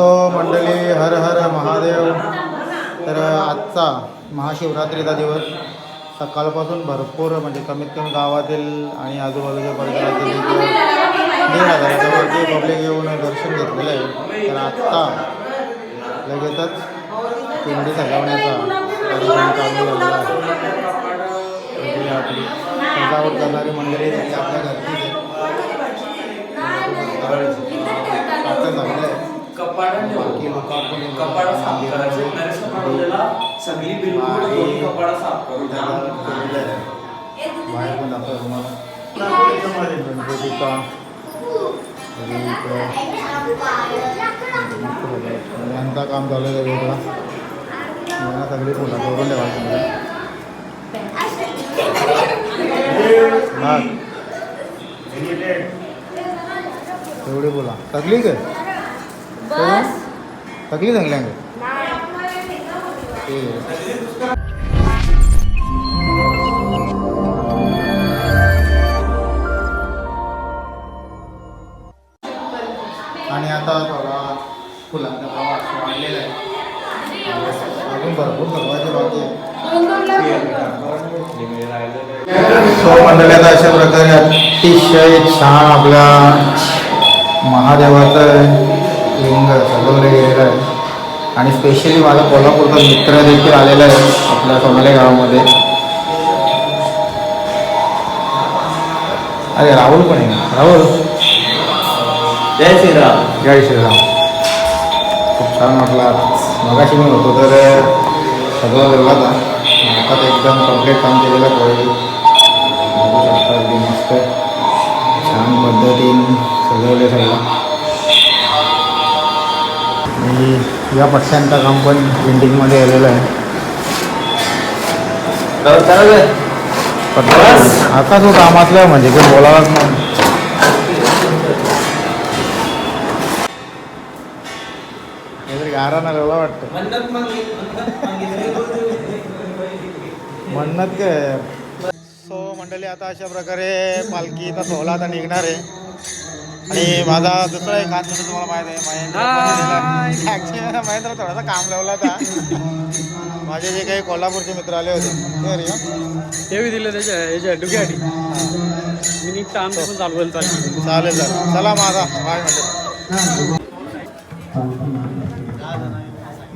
So मंडळी हर हर महादेव। तर आजचा महाशिवरात्रीचा दिवस सकाळपासून भरपूर म्हणजे कमीत कमी गावातील आणि आजूबाजूच्या परिसरातील दीड हजाराच्या वरती पब्लिक येऊन दर्शन घेतलेलं आहे. तर आत्ता लगेचच पिंडी सजवण्याचा कार्यक्रम चालू झालेला आहे. म्हणजे आपली सजावट करणारी मंडळी म्हणजे आपल्या घरची कपाडा साफ करायचे. नरेश बनवलेला सगळी बिलकुल दोन कपाडा साफ करू बाहेर पण दाखव यांचं काम चालू आहे वेगळा? यांना सगळी फुलं करून ठेवायची तेवढी बोला. तकली काय तकली आहे आणि आता थोडा फुलांचा वाढलेला आहे. अजून भरपूर भरवायचे बाकी सो मंडळी आता अशा प्रकारे अतिशय छान आपल्या महादेवाचं लिंग सजवलं गेलेलं आहे. आणि स्पेशली माझा कोल्हापूरचा मित्र देखील आलेला आहे आपल्या सोनाले गावामध्ये. अरे राहुल पण आहे राहुल? जय श्रीराम. जय श्रीराम. खूप छान वाटला. मगाशी मी होतो तर सगळं वेगळा होता आता तर एकदम कंप्लीट काम केलेलं बघू शकता अगदी मस्त. छान पद्धतीने सजवले सगळं आणि या पक्ष्यांचं काम पण पेंटिंगमध्ये आलेलं आहे. आता जो कामातलं म्हणजे ते बोलावाच नाही. काहीतरी गारा ना वेगळा वाटतं. म्हणत काय सो मंडळी आता अशा प्रकारे पालखीचा सोहळा आता निघणार आहे. आणि माझा दुसरा एक हात म्हणजे तुम्हाला माहीत आहे महेंद्र ॲक्च्युली महेंद्र थोडासा काम लावला होता. माझे जे काही कोल्हापूरचे मित्र आले होते ते बी दिलं त्याच्या याच्या डुक्यासाठी. मी निघता आमचं पण चालू होईल चालू चालेल चालेल. चला माझा बाय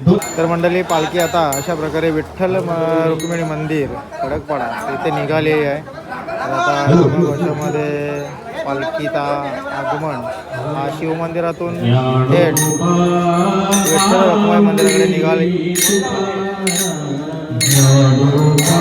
मंडळी तर मंडळी पालखी आता अशा प्रकारे विठ्ठल रुक्मिणी मंदिर खडकपाडा इथे निघाली आहे. आता वर्षामध्ये पालखीचा आगमन हा शिवमंदिरातून थेट विठ्ठल रुक्मिणी मंदिराकडे निघाली. ज्ञानोबा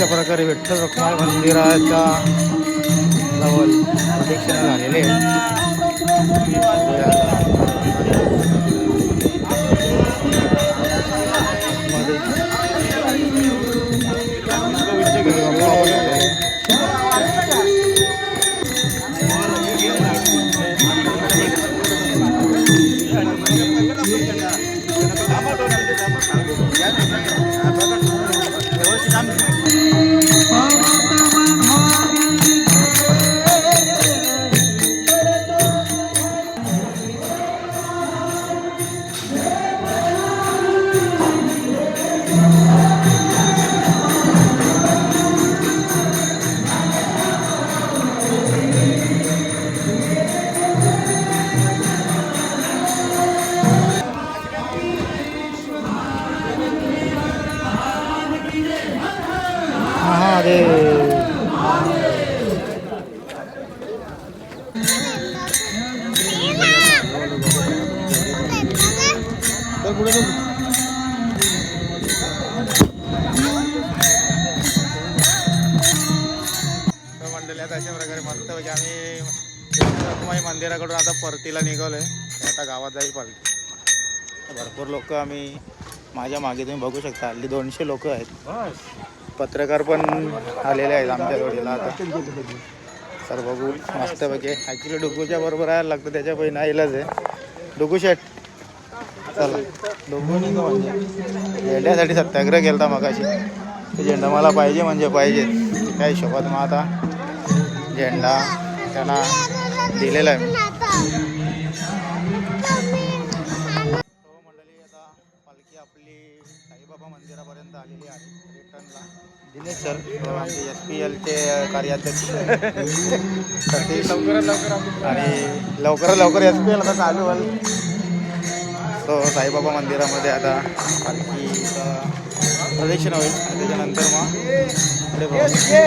अशा प्रकारे विठ्ठल रखुमाई मंदिराच्या जवळ प्रदक्षिणा झालेले लोक आम्ही माझ्या मागे तुम्ही बघू शकता. हल्ली दोनशे लोक आहेत. पत्रकार पण आलेले आहेत आमच्या जोडीला आता. सर बघू मस्तपैकी. ॲक्च्युली डुगूच्या बरोबर यायला लागतं त्याच्या पहिला नाईलाच आहे. डुगू शेट चला. डुगू नाही म्हणजे झेंड्यासाठी सत्याग्रह केला मगाशी. ते झेंडा मला पाहिजे म्हणजे पाहिजे. त्या हिशोबात मग आता झेंडा त्यांना दिलेला आहे. आलेली आहे. रिटर्नला. दिनेश सर आमचे एस पी एलचे कार्याध्यक्ष. सतीश. लवकरात लवकर आणि लवकरात लवकर एस पी एल आता चालू होईल. तो साईबाबा मंदिरामध्ये आता पालखीचं प्रदक्षिण होईल. आणि त्याच्यानंतर मग पुढे बघू. इकडे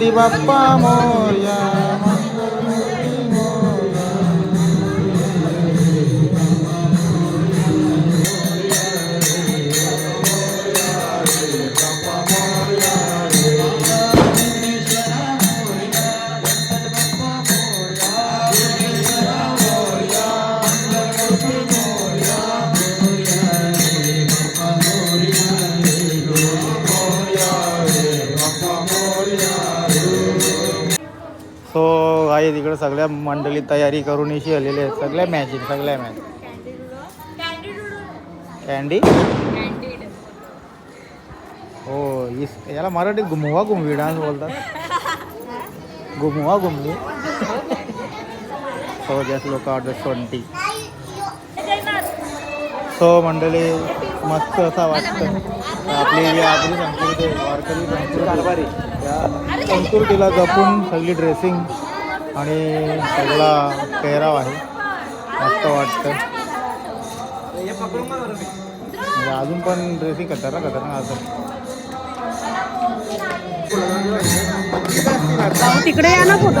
बघा गणपती बाप्पा मोर्या सो तिकडे सगळ्या मंडळी तयारी करून इशी आलेले आहेत. सगळ्या मॅचिंग सगळ्या मॅच कॅन्डी हो इस याला मराठीत घुमवा घुमवी डान्स बोलतात. घुमवा घुमवी. हो, सो जस्ट लोक ऑर्डर ट्वेंटी सो मंडळी मस्त असा वाटतं. आपली जी आपली संस्कृती वारकरी संस्कृती संस्कृतीला जपून सगळी ड्रेसिंग आणि सगळा पेहराव आहे. मस्त वाटतं म्हणजे अजून पण ड्रेसिंग खतरनाक खतरनाक असं. तिकडे या ना फोटो.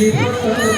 你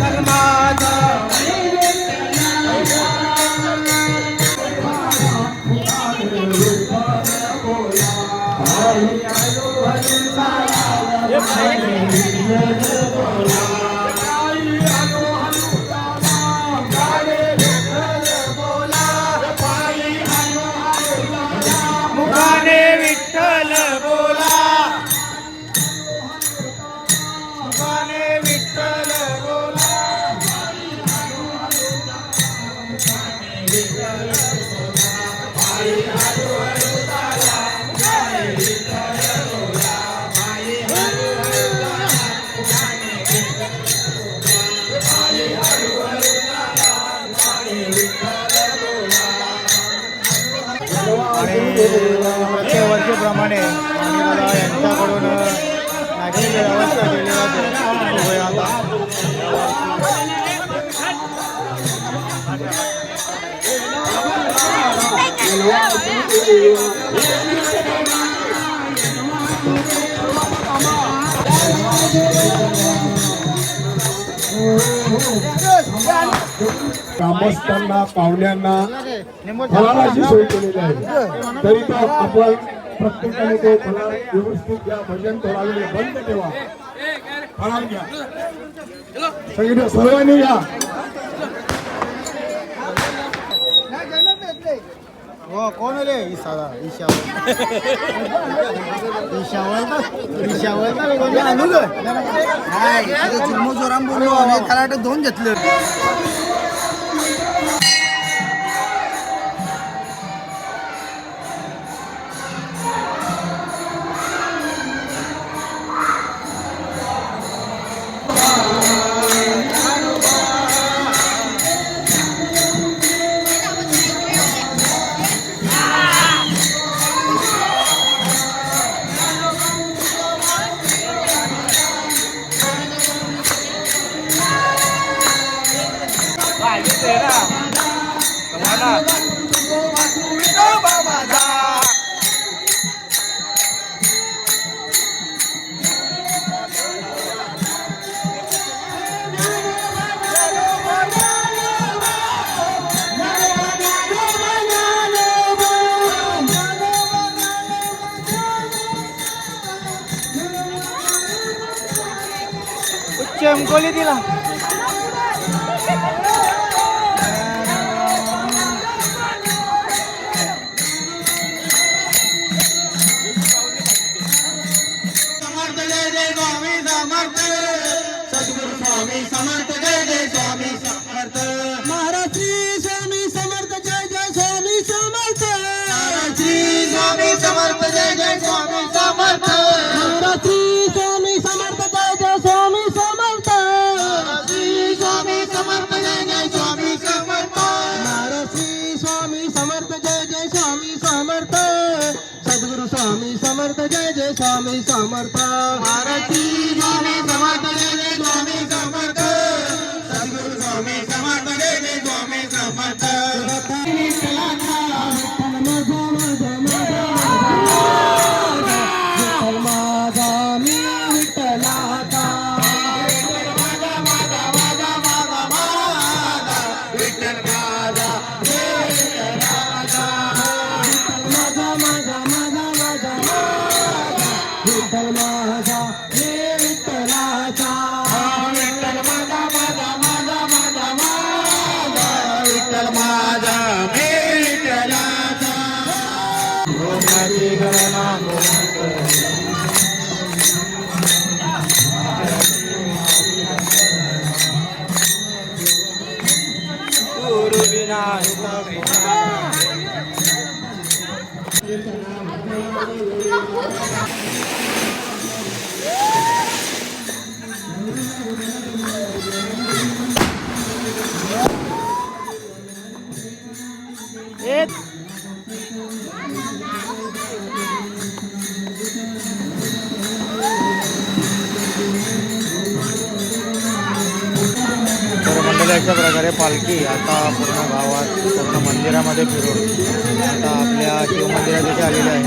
मुखाने ग्रामस्थांना पाहुण्यांना फळाची सोय केलेली आहे. तरी तो आपण प्रत्येकाने ते फळा व्यवस्थित घ्या भजन थोडा बंद ठेवा. फळा घ्या. सगळे सर्वांनी या. हो कोण रे? ईशाला ईशावर ईशावर ना ईशावर ना कोणी? आणू ग त्याला दोन घेतलं आपल्याला अशा प्रकारे पालखी आता पूर्ण गावात पूर्ण मंदिरामध्ये फिरून आता आपल्या शिवमंदिरात इथे आलेलं आहे.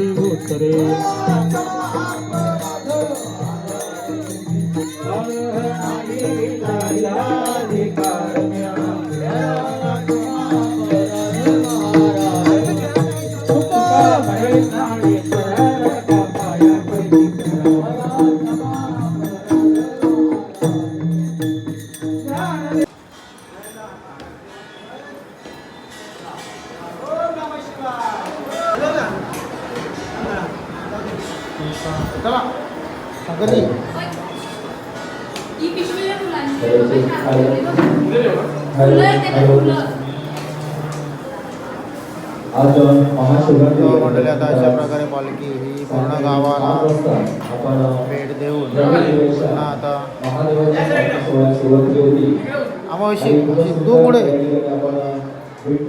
ಶ್ರೀ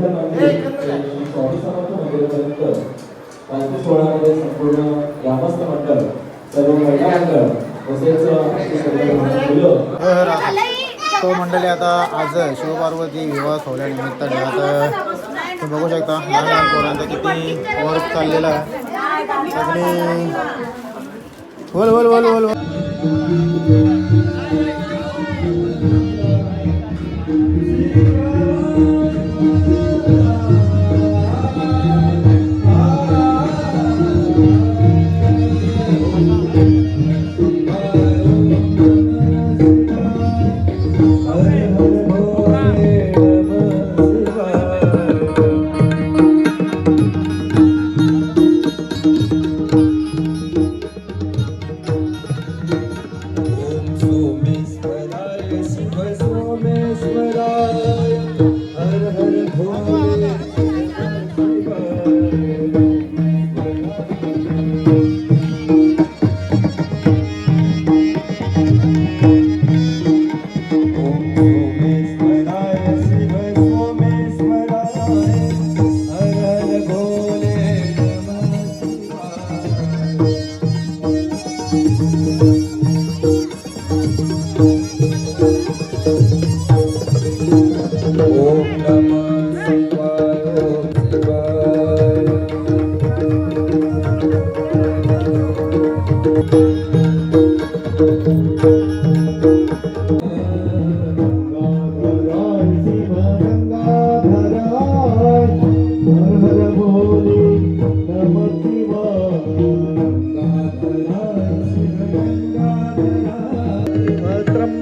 विठ्ठल मंदिर ते स्वामी समर्थ मंदिरापर्यंत पालखी सोहळ्यामध्ये संपूर्ण ग्रामस्थ मंडळ सर्व महिला मंडळ तसेच आपली सर्व मुलं राहा. तो मंडळी आता आज शिवपार्वती विवाह सोहळ्यानिमित्ताने आता तुम्ही बघू शकता लहान लहान पोरांचा किती वर्क चाललेला आहे. सगळे बोल बोल बोल बोल.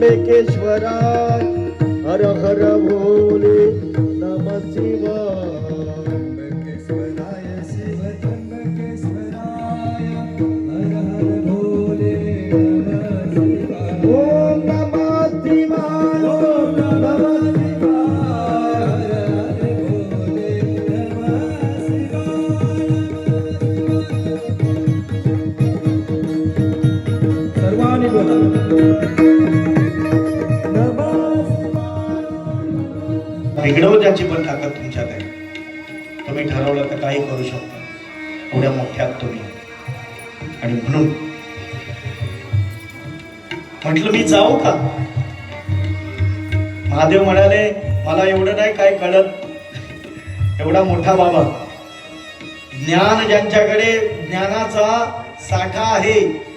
केशरा हर हर भो बिघडवण्याची पण ताकद तुमच्यात आहे. तुम्ही ठरवलं तर काही करू शकता. एवढ्या मोठ्यात तुम्ही. आणि म्हणून म्हटलं मी जाऊ का? महादेव म्हणाले मला एवढं नाही काय कळत. एवढा मोठा बाबा. ज्ञान ज्यांच्याकडे ज्ञानाचा साठा आहे.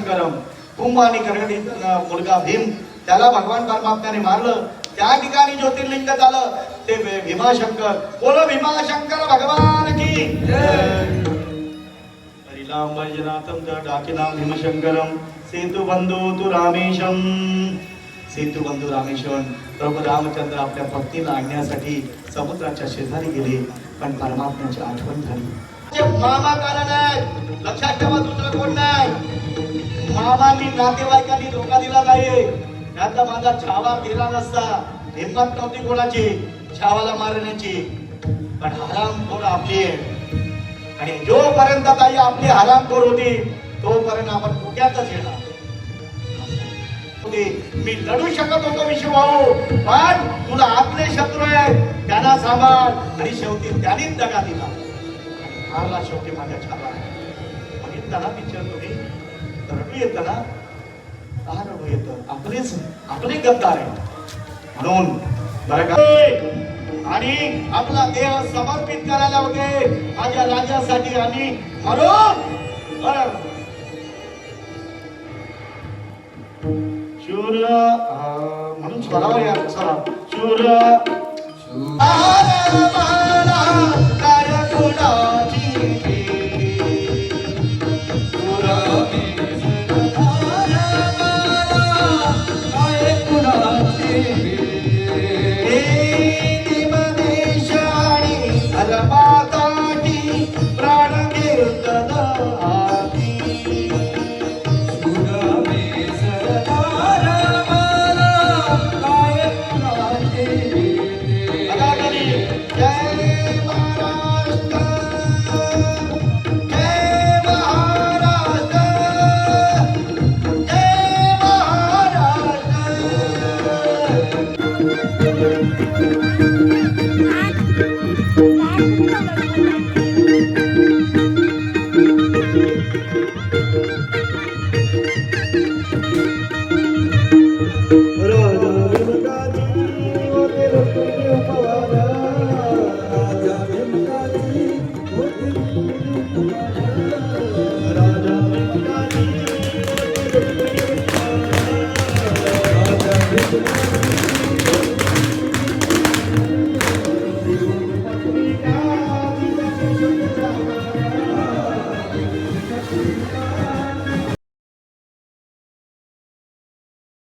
नाम भीमशंकरम कुंभ आणि करणी मुलगा भीम त्याला भगवान परमात्म्याने मारलं. त्या ठिकाणी ज्योतिर्लिंग झालं. ते भीमाशंकर बोलो भीमाशंकर भगवान की हरिनाम वैजनाथम डाकिनाम भीमशंकरम सेतु बंधू तू रामेशम सेतू बंधू रामेश्वर प्रभू रामचंद्र आपल्या भक्तीला आणण्यासाठी समुद्राच्या शेजारी गेले पण परमात्म्याची आठवण झाली. मामा कारण आहेत लक्षात ठेवा दुसरं कोण नाही. मामांनी नातेवाईकांनी धोका दिला नाही. त्याचा माझा छावा गेला नसता. हिंमत नव्हती कोणाची छावाला मारण्याची. पण हरामखोर आपली आणि जोपर्यंत ताई आपली हरामखोर होती तोपर्यंत आपण कुठ्यातच येणार मी लढू शकत होतो विश्वभाऊ पण तुला आपले शत्रू आहे त्यांना सांभाळ. आणि शेवटी त्यांनीच दगा दिला. हारला शेवटी माझ्या छावा बघितलं ना पिक्चर तुम्ही रडू येतं ना का रडू येतं. आपलेच आपले गद्दार आहे म्हणून बरं का? आणि आपला देह समर्पित करायला होते. माझ्या राजासाठी आणि म्हणून शूर म्हणून स्वरावर या स्वरा शूर.